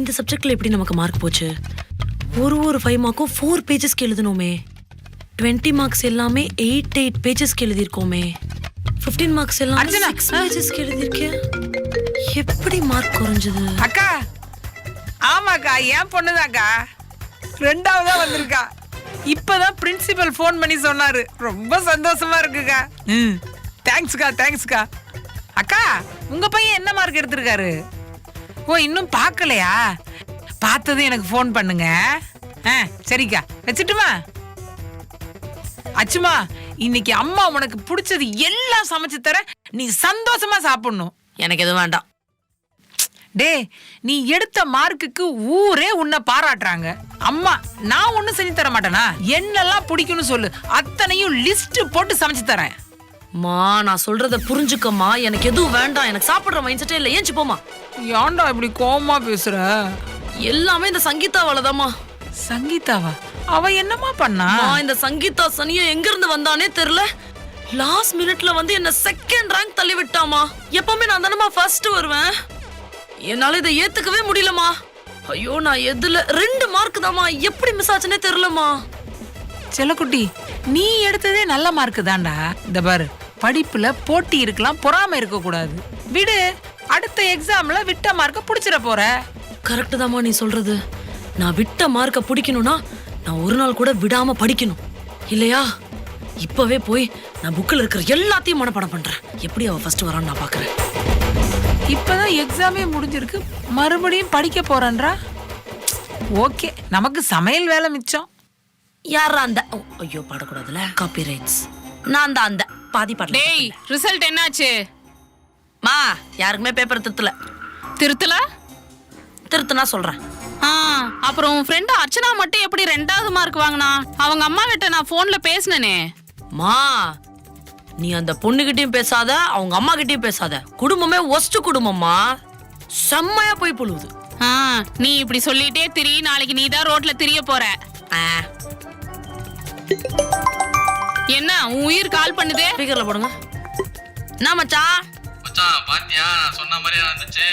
இந்த சப்ஜெக்ட்ல எப்படி நமக்கு மார்க் போச்சு? ஒரு ஒரு ஃபைவ் மார்க்கும் ஃபோர் பேஜஸ்க்கு எழுதணுமே. டுவெண்ட்டி மார்க்ஸ் எல்லாமே எயிட் எயிட் பேஜஸ்க்கு எழுதியிருக்கோமே. ஃபிஃப்டீன் மார்க்ஸ் எல்லாம் அர்ச்சனா, சிக்ஸ் பேஜஸ்க்கு எழுதியிருக்கேன் எப்படி மார்க் குறைஞ்சது? அக்கா! ஆமாக்கா என் பொண்ணுதாக்கா. ரெண்டாவதா வந்திருக்கா. இப்பதான் பிரின்சிபல் ஃபோன் பண்ணி சொன்னாரு. ரொம்ப சந்தோஷமா இருக்குக்கா. ம். தேங்க்ஸ்க்கா தேங்க்ஸ்க்கா அக்கா உங்க பையன் என்ன மார்க் எடுத்திருக்காரு? ஓ இன்னும் பார்க்கலையா? பார்த்ததும் எனக்கு ஃபோன் பண்ணுங்க. ஆ சரிக்கா. வச்சுட்டுமா? அச்சுமா இன்னைக்கு அம்மா உனக்கு பிடிச்சது எல்லாம் சமைச்சு தர நீ சந்தோஷமா சாப்பிடணும். எனக்கு எதுவும் வேண்டாம். டே நீ எடுத்த மார்க்குக்கு ஊரே உன்னை பாராட்டுறாங்க. அம்மா நான் ஒண்ணும் செஞ்சு தர மாட்டேனா? என்னெல்லாம் பிடிக்கும்னு சொல்லு. அத்தனையும் லிஸ்ட் போட்டு சமைச்சு தரேன். மா நான் சொல்றத புரிஞ்சுக்கம்மா. எனக்கு எதுவும் வேண்டாம். எனக்கு சாப்பிடுற மைண்ட் செட்டே இல்லை. ஏஞ்சி போமா ஏன்டா இப்படி கோவமா பேசுற? எல்லாமே இந்த சங்கீதாவாலதாம்மா. சங்கீதாவா? அவ என்னமா பண்ணா? நான் இந்த சங்கீதா சனியா எங்க இருந்து வந்தானே தெரியல லாஸ்ட் மினிட்ல வந்து என்ன செகண்ட் ரேங்க் தள்ளி விட்டாமா எப்பவுமே நான் தானமா ஃபர்ஸ்ட் வருவேன். என்னால இதை ஏத்துக்கவே முடியலமா ஐயோ நான் எதுல? ரெண்டு மார்க் தாமா எப்படி மிஸ் ஆச்சுன்னே தெரியலமா செல்லக்குட்டி நீ எடுத்ததே நல்ல மார்க் தான்டா. இந்த பாரு படிப்புல போட்டி இருக்கலாம் பொறாம இருக்க கூடாது விடு அடுத்த எக்ஸாம்ல விட்ட மார்க்க புடிச்சிட போற. கரெக்ட் தாமா நீ சொல்றது. நான் விட்ட மார்க்க பிடிக்கணும்னா நான் ஒரு நாள் கூட விடாம படிக்கணும். இல்லையா? இப்பவே போய் நான் புக்கில் இருக்கிற எல்லாத்தையும் மனப்பாடம் பண்றேன். எப்படி அவ ஃபர்ஸ்ட் வரான்னு நான் பாக்குறேன். இப்பதான் எக்ஸாமே முடிஞ்சிருக்கு. மறுபடியும் படிக்க போறேன்றா? ஓகே நமக்கு சமையல் வேலை மிச்சம். யாரா அந்த ஓ, ஐயோ பாடக்கூடாதுல. காப்பி ரைட்ஸ் நான் தான் அந்த பாதி பாடல டேய் ரிசல்ட் என்னாச்சு? மா யாருக்குமே பேப்பர் திருத்தல. திருத்தல? திருத்துனா சொல்றேன். ஆ அப்புறம் உன் ஃப்ரெண்ட் அர்ச்சனா மட்டும் எப்படி ரெண்டாவது மார்க் வாங்கினா? அவங்க அம்மா கிட்ட நான் போன்ல பேசினனே. மா நீ அந்த பொண்ணுகிட்டயும் பேசாத அவங்க அம்மா கிட்டயும் பேசாத. குடும்பமே ஒஸ்ட் குடும்பம்மா செம்மையா போய் புழுவுது. ஆ நீ இப்படி சொல்லிட்டே திரி நாளைக்கு நீ தான் ரோட்ல திரிய போற. ஆ, என்ன உன் உயிர் கால் பண்ணுதே? ஸ்பீக்கர்ல போடுங்க. என்ன மச்சான் மச்சான் பாத்தியா? நான் சொன்ன மாதிரியே நடந்துச்சு.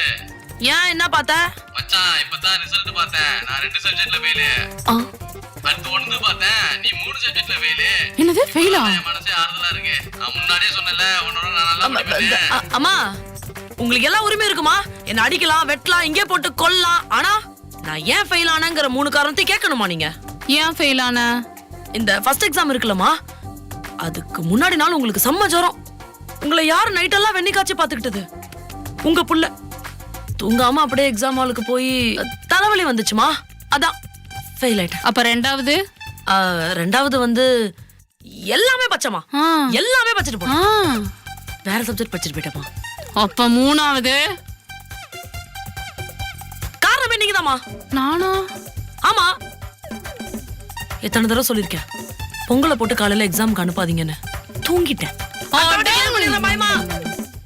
ஏன் என்ன பார்த்த? மச்சான் இப்பதான் ரிசல்ட் பார்த்தேன். நான் ரெண்டு சப்ஜெக்ட்ல ஃபெயிலு ஆ, அடுத்து ஒண்ணு பார்த்தேன். நீ மூணு சப்ஜெக்ட்ல ஃபெயிலு என்னது ஃபெயிலா என் மனசே ஆறுதலா இருக்கு. நான் முன்னாடியே சொன்னல உன்னோட நான் நல்லா அம்மா, படிப்பேன். அ- அம்மா உங்களுக்கு எல்லா உரிமை இருக்குமா? என்ன அடிக்கலாம் வெட்டலாம் இங்கே போட்டு கொல்லலாம். ஆனா நான் ஏன் ஃபெயில் ஆனேங்கிற மூணு காரணத்தை கேட்கணுமா நீங்க? ஏன் ஃபெயில் ஆன? இந்த ஃபர்ஸ்ட் எக்ஸாம் இருக்குல்லம்மா. அதுக்கு முன்னாடி நாள் உங்களுக்கு செம்ம ஜுரம். உங்களை யார் நைட்டெல்லாம் வெண்ணி காய்ச்சி பார்த்துக்கிட்டது? உங்க புள்ள. தூங்காம அப்படியே எக்ஸாம் ஹாலுக்கு போய் தலைவலி வந்துச்சுமா? அதான் ஃபெயில் ஆயிட்டேன். அப்ப ரெண்டாவது? ரெண்டாவது வந்து எல்லாமே பச்சைமா. எல்லாமே பச்சிட்டு போனேன். வேற சப்ஜெக்ட் படிச்சுட்டு போயிட்டேமா அப்ப மூணாவது? காரணமே நீங்கதாம்மா. நானா? ஆமா. எத்தனை தடவை சொல்லிருக்கேன் பொங்கலை போட்டு காலையில எக்ஸாம்க்கு அனுப்பாதீங்கன்னு. தூங்கிட்டேன். பயமா